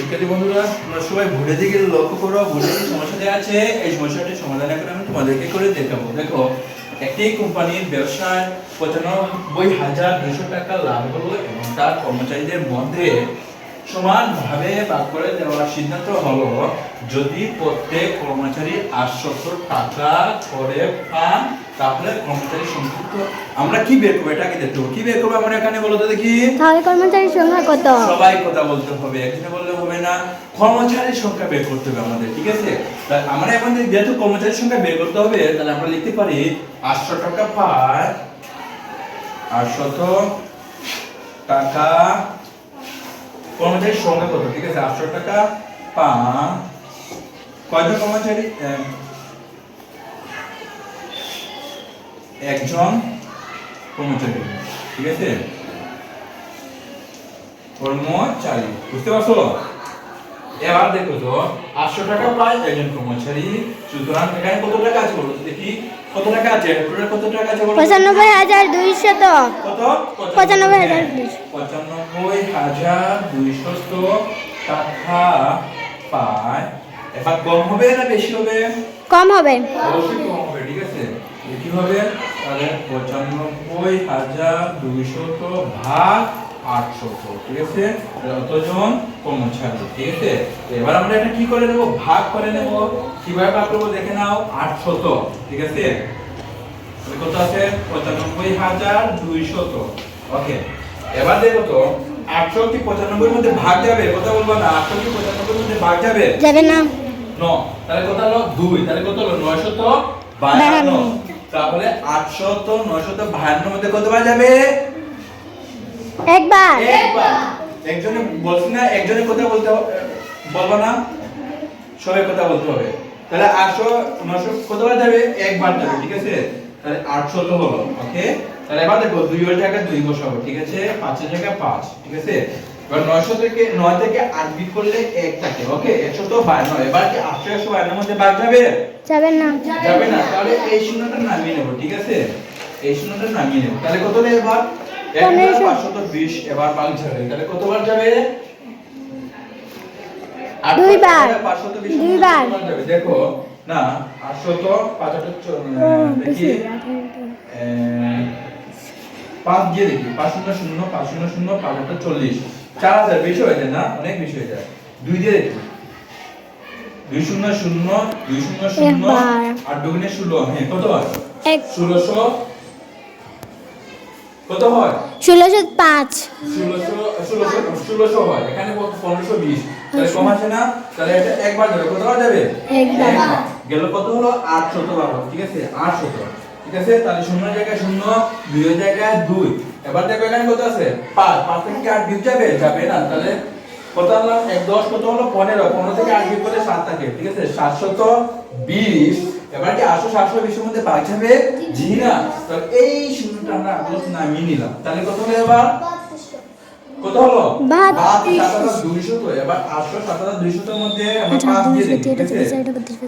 শিক্ষার্থী বন্ধুরা তোমরা সবাই দিকে লক্ষ্য করো সমস্যাটি আছে এই সমস্যাটির সমাধান এখন আমি তোমাদেরকে করে দেখাবো। দেখো একটি কোম্পানির ব্যবসায় পঁচানব্বই হাজার দুশো টাকা লাভ হলো এবং তার কর্মচারীদের মধ্যে সমানভাবে ভাগ করে দেওয়ার সিদ্ধান্ত হলো যদি প্রত্যেক কর্মচারী আটশত টাকা করে পান তাহলে কর্মচারী সংযুক্ত আমরা কি বের করব এটাকে দেখতে কি বের করব আমরা এখানে বলো তো দেখি। তাহলে কর্মচারীর সংখ্যা কত? সবাই কথা বলতে হবে এখানে বললে না, কর্মচারীর সংখ্যা বের করতে হবে আমাদের, ঠিক আছে? আমরা এখন যেহেতু কর্মচারীর সংখ্যা বের করতে হবে, তাহলে আমরা লিখতে পারি আটশো টাকা পায় আটশত টাকা কর্মচারীর সংখ্যা কত, ঠিক আছে? আটশো টাকা পা কয়জন কর্মচারী? একজন কর্মচারী, ঠিক আছে? কর্মচারী, বুঝতে পারছ? এবার দেখো তো আটশো টাকা পায় একজন কর্মচারী সুতরাং এখানে কত টাকা আছে বলো দেখি কত টাকা আছে? টোটাল কত টাকা আছে বলো পঁচানব্বই হাজার দুইশত। কত? পঁচানব্বই হাজার হ্যাঁ। পঁচানব্বই হাজার দুইশত টাকা পায়। এবার কম হবে না বেশি হবে? কম হবে। অবশ্যই কম হবে ঠিক আছে? কি হবে? তাহলে পঁচানব্বই হাজার দুইশত ভাগ আটশত ঠিক আছে? তাহলে কর্মচারী ঠিক আছে? এবার আমরা এটা কি করে নেব? ভাগ করে নেব। কীভাবে ভাগ করব? দেখে নাও আটশত ঠিক আছে? কত আছে? পঁচানব্বই হাজার দুইশত। ওকে এবার দেখো তো আটশো কি পঁচানব্বই মধ্যে ভাগ যাবে? কথা বলব না আটশো কি পঁচানব্বই মধ্যে ভাগ যাবে? যাবে না। ন তাহলে কত হলো? দুই তাহলে কত হলো? নয়শত বাহান্ন। তাহলে আটশত নয়শত বাহান্ন মধ্যে কতবার যাবে? একবার। একবার। একজনে বলছি না একজনে কথা বলতে হবে বলব না সবাই কথা বলতে হবে। তাহলে আটশো নয়শো কতবার যাবে? একবার যাবে ঠিক আছে? তাহলে আটশো তো হলো ওকে তাহলে এবার দেখো দুই এর জায়গায় দুই বসাবো ঠিক আছে? পাঁচের জায়গায় পাঁচ ঠিক আছে? এবার নয়শো থেকে নয় থেকে আট বিট করলে এক থাকে ওকে একশো তো বায়ান্ন এবার কি আটশো একশো বায়ান্নর মধ্যে ভাগ যাবে? যাবে না। যাবে না তাহলে এই শূন্যটা নামিয়ে নেব ঠিক আছে? এই শূন্যটা নামিয়ে নেব তাহলে কত দেবে এবার? এবার তাহলে কতবার যাবে? দুইবার। দুইবার। দেখো না দেখি পাঁচ দিয়ে দেখি। পাঁচ শূন্য শূন্য পাঁচ শূন্য শূন্য পাঁচ আটটা চল্লিশ। চার হাজার বেশি হয়ে যায় না? অনেক বেশি হয়ে যায়। দুই দিয়ে দেখি। দুই শূন্য শূন্য দুই শূন্য শূন্য। আর দুগুণে ষোলো হ্যাঁ কত এক। ষোলোশো কত হয়? ষোলোশো পাঁচ। ষোলোশো ষোলোশো ষোলোশো হয়। এখানে কত? পনেরোশো বিশ। তাহলে কম আছে না? তাহলে এটা একবার যাবে কতবার যাবে? একবার। গেল কত হলো? আটশত বারো ঠিক আছে? আটশত ঠিক আছে? তাহলে শূন্য জায়গায় শূন্য দুই জায়গায় দুই। এবার দেখো এখানে কত আছে? পাঁচ। পাঁচ থেকে আট বিয়োগ যাবে? যাবে না। তাহলে কত হলো এক দশ কত হলো? পনেরো। পনেরো থেকে আট বিয়োগ করলে সাত থাকে ঠিক আছে? সাতশত বিশ। এবার কি আটশো সাতশো বিশের মধ্যে যাবে জি না। তাহলে এই শূন্যটা আমরা আগে নামিয়ে নিলাম। তাহলে কত হলো এবার? কত হলো? দুইশো তো। এবার আটশো সাত হাজার দুইশোর মধ্যে আমরা পাঁচ দিয়ে দিই ঠিক আছে?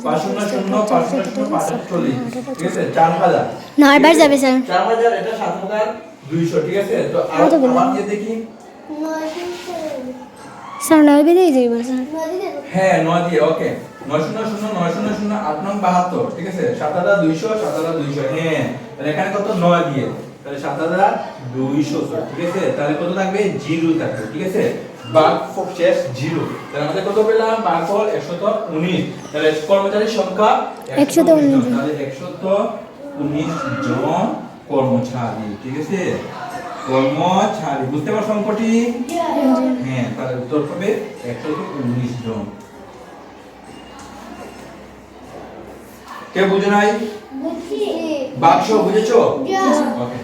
পাঁচ শূন্য শূন্য পাঁচ শূন্য পাঁচ চল্লিশ ঠিক আছে? চার হাজার। নয়বার যাবে স্যার। চার হাজার এটা সাত হাজার দুইশো ঠিক আছে? তো আর বললেন? দিয়ে দেখি। স্যার নয় বেরিয়ে যাইব স্যার। হ্যাঁ নয় দিয়ে ওকে। নয় শূন্য শূন্য নয় শূন্য শূন্য আট নং বাহাত্তর ঠিক আছে? সাত হাজার দুইশো সাত হাজার দুইশো হ্যাঁ। তাহলে এখানে কত? নয় দিয়ে। তাহলে সাত হাজার দুইশো ঠিক আছে? তাহলে কত থাকবে? জিরো থাকবে ঠিক আছে? বাঘ শেষ জিরো। তাহলে আমাদের কত পেলাম? বাঘ ফল একশত উনিশ। তাহলে কর্মচারীর সংখ্যা একশত উনিশ জন। তাহলে একশত উনিশ জন কর্মচারী ঠিক আছে? কর্মচারী বুঝতে পারছ অঙ্কটি? হ্যাঁ। তাহলে উত্তর হবে একশত উনিশ জন। কে বুঝে নাই? বাক্স বুঝেছ? ওকে